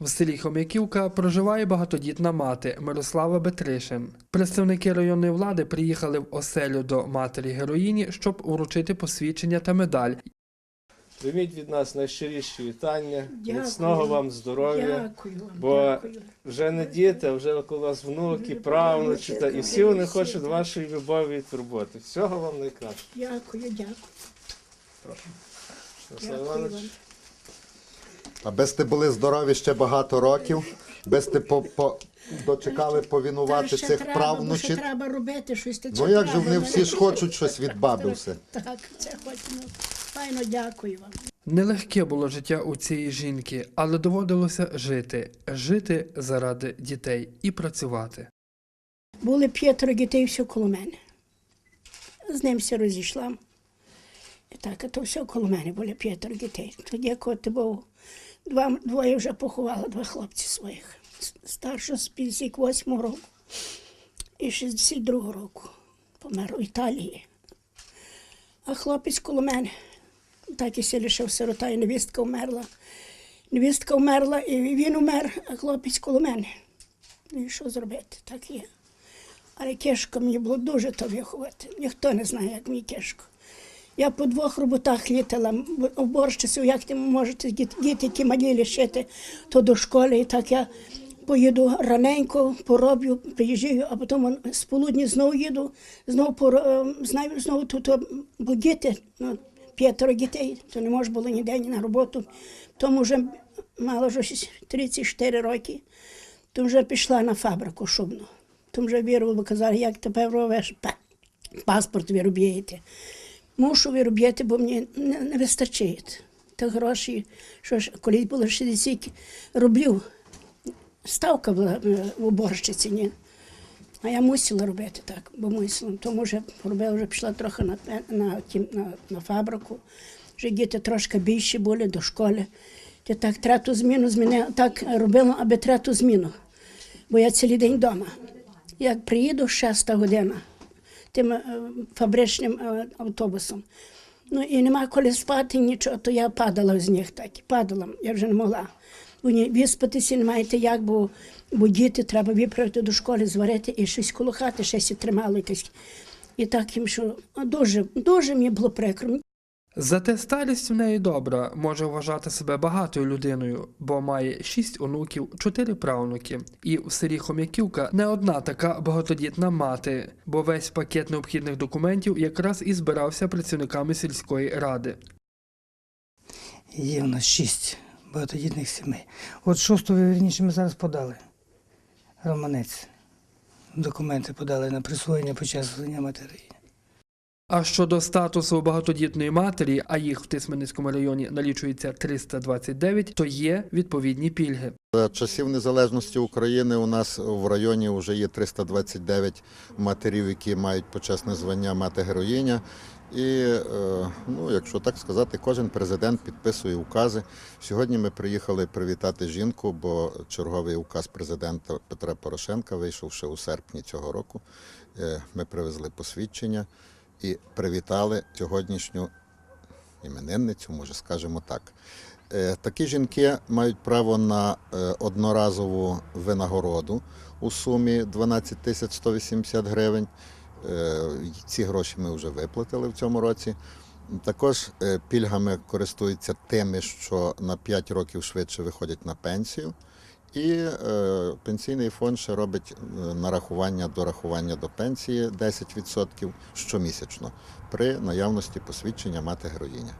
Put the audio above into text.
В селі Хом'яківка проживає багатодітна мати Мирослава Бетришин. Представники районної влади приїхали в оселю до матері героїні, щоб уручити посвідчення та медаль. Прийміть від нас найщиріші вітання, Дякую. міцного вам здоров'я. Дякую бо дякую. Вже не діти, а вже коли у вас внуки, правнучі, та і всі вони хочуть вашої любові і турботи. Всього вам найкраще. Дякую, дякую. Мирослав Дякую вам. Аби сте були здорові ще багато років, би сте по, по, дочекали повінувати Та ще цих треба, бо ще правнучів. треба робити щось. та Ну це як же вони ну, всі ж хочуть щось від баби все. Так, це хочемо. Файно дякую вам. Нелегке було життя у цієї жінки, але доводилося жити, жити заради дітей і працювати. Були п'ятеро дітей все коло мене. З ним все розійшла. І так, то все коло мене були п'ятеро дітей. Тоді, коли ти був, два, двоє вже поховала, два хлопці своїх. Старшого з 58 року і 62 року. Помер у Італії. А хлопець коло мене, так і ся лишив сирота, і невістка вмерла. Невістка вмерла, і він умер, а хлопець коло мене. Ну і що зробити? Так є. Але кешко мені було дуже то виховати. Ніхто не знає, як мені кешко. Я по двох роботах літала, уборщицю, як ти можете діти, які малі лишити, то до школи. І так я поїду раненько, пороблю, приїжджаю, а потім з полудні знову їду, знову поро- е, знаю, знову тут, е, бо діти, ну, п'ятеро дітей, то не можна було ніде ні на роботу. Тому вже мало вже щось 34 роки, то вже пішла на фабрику шубну. То вже вірували, казали, як тепер робиш паспорт виробляєте. Мушу виробляти, бо мені не, вистачає. Та гроші, що ж, коли було 60 рублів, ставка була е, в уборщиці, ні. А я мусила робити так, бо мусила. Тому вже робила, вже пішла трохи на, на, на, на фабрику. Вже діти трошки більші були до школи. Я так третю зміну змінила, так робила, аби третю зміну. Бо я цілий день вдома. Як приїду, шеста година тим е, фабричним е, автобусом. Ну і нема коли спати, нічого, то я падала з них так, падала, я вже не могла. Вони виспатися не маєте як, бо, бо діти треба виправити до школи, зварити і щось колохати, щось і тримало якесь. І так їм, що дуже, дуже мені було прикро. Зате старість в неї добра, може вважати себе багатою людиною, бо має шість онуків, чотири правнуки. І в селі Хом'яківка не одна така багатодітна мати, бо весь пакет необхідних документів якраз і збирався працівниками сільської ради. Є у нас шість багатодітних сімей. От шостого, вірніше, ми зараз подали. Романець. Документи подали на присвоєння почаслення матерії. А щодо статусу багатодітної матері, а їх в Тисменницькому районі налічується 329, то є відповідні пільги. За часів незалежності України у нас в районі вже є 329 матерів, які мають почесне звання мати героїня. І, е, ну, якщо так сказати, кожен президент підписує укази. Сьогодні ми приїхали привітати жінку, бо черговий указ президента Петра Порошенка вийшов ще у серпні цього року. Е, Ми привезли посвідчення і привітали сьогоднішню іменинницю, може скажемо так. Е, Такі жінки мають право на е, одноразову винагороду у сумі 12 тисяч 180 гривень. Е, Ці гроші ми вже виплатили в цьому році. Також пільгами користуються тими, що на 5 років швидше виходять на пенсію. І е, пенсійний фонд ще робить е, нарахування дорахування до пенсії 10% щомісячно при наявності посвідчення мати героїня.